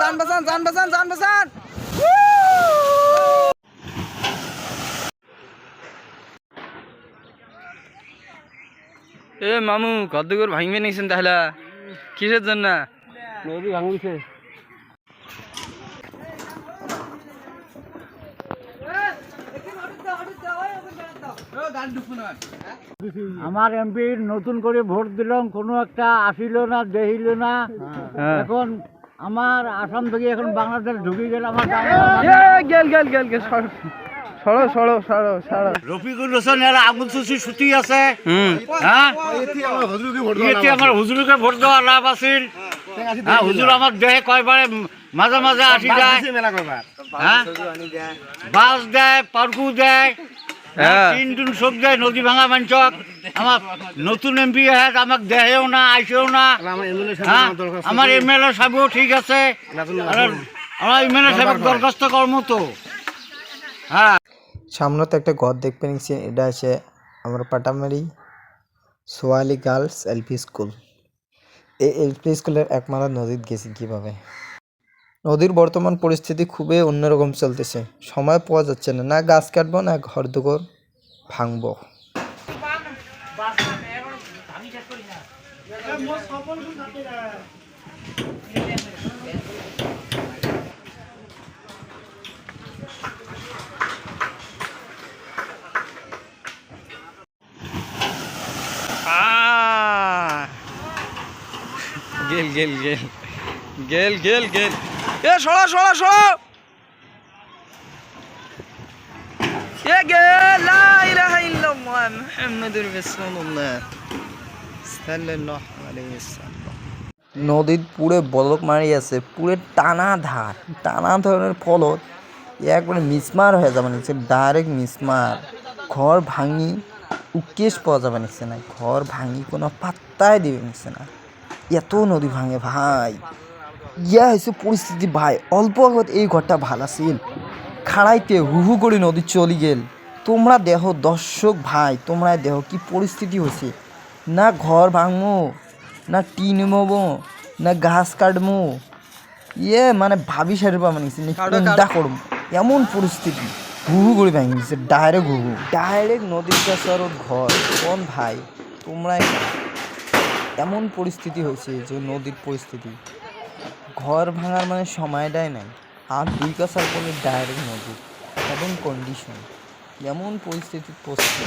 বাঁচান বাঁচান বাঁচান এ মামু করে ভাঙবে নিয়েছেন তাহলে। কিসের জন্য? ভাঙিছে। আমার এমপির নতুন করে ভোট দিলাম কোনো একটা আসিল না দেখিল না। হ্যাঁ। এখন আমার আসাম থেকে এখন বাংলাদেশ ঢুকে গেল আমার গেল গেল গেল গেল সরো সরো সরো সরো রফিকুল হোসেন এর আগুন সুচি ছুটি আছে। হুম। হ্যাঁ? ইয়েতে আমার হুজুরকে ভোট দেওয়ার লাভ আছিল হ্যাঁ হুজুর আমার দেহে কয়বারে মাঝে মাঝে আসি যায়। হ্যাঁ? বাস দেয় পার্কু দেয়। তিন টুন সব দেয় নদী ভাঙা মাঞ্চক আমার নতুন এমপি হ্যাঁ আমাক দেহেও না আইসেও না। হ্যাঁ আমার এম এল এ সাহেবও ঠিক আছে। আমার এম এল এ সাহেবের দরখাস্ত কর্ম তো। হ্যাঁ। সামনে তো একটা ঘর দেখতে নিচ্ছি এটা আছে আমার পাটামারি সোয়ালি গার্লস এলপি স্কুল। এই এলপি স্কুলের একমাত্র নদীত গেছি কীভাবে? নদীর বর্তমান পরিস্থিতি খুবই অন্যরকম চলতেছে। সময় পাওয়া যাচ্ছে না না গাছ কাটবো না ঘর দুঘর। ভাঙবো গেল গেল গেল গেল গেল গেল এ সরা সরা সরা এ গেল মুহাম্মাদুর রাসূলুল্লাহ সাল্লাল্লাহু আলাইহি নদীর পুরে বলক মারি আছে, পুরে টানা ধার, টানা ধরনের ফলত একবারে মিসমার হয়ে যাবে নিচ্ছে ডাইরেক্ট মিসমার। ঘর ভাঙি উকেশ পাওয়া যাবে নিচ্ছে না ঘর ভাঙি কোনো পাত্তাই দিবে নিচ্ছে না এত নদী ভাঙে ভাই। ইয়া হয়েছে পরিস্থিতি ভাই, অল্প আগত এই ঘরটা ভালো ছিল খাড়াইতে হু হু করে নদী চলি গেল। তোমরা দেহ দর্শক ভাই তোমরা দেহ কি পরিস্থিতি হয়েছে? না ঘর ভাঙবো না টিন মবো না ঘাস কাটবো ইয়ে মানে ভাবি সারি নিচ্ছে কোনটা করব এমন পরিস্থিতি হু করে ভেঙে গেছে ডাইরেক্ট হু ডাইরেক্ট নদীর কাছে ঘর। কোন ভাই? তোমরাই এমন পরিস্থিতি হয়েছে যে নদীর পরিস্থিতি। ঘর ভাঙার মানে সময়টাই নাই। আর দুই কাছার কোনো ডাইরেক্ট নদী। এমন কন্ডিশন এমন পরিস্থিতি পড়ছে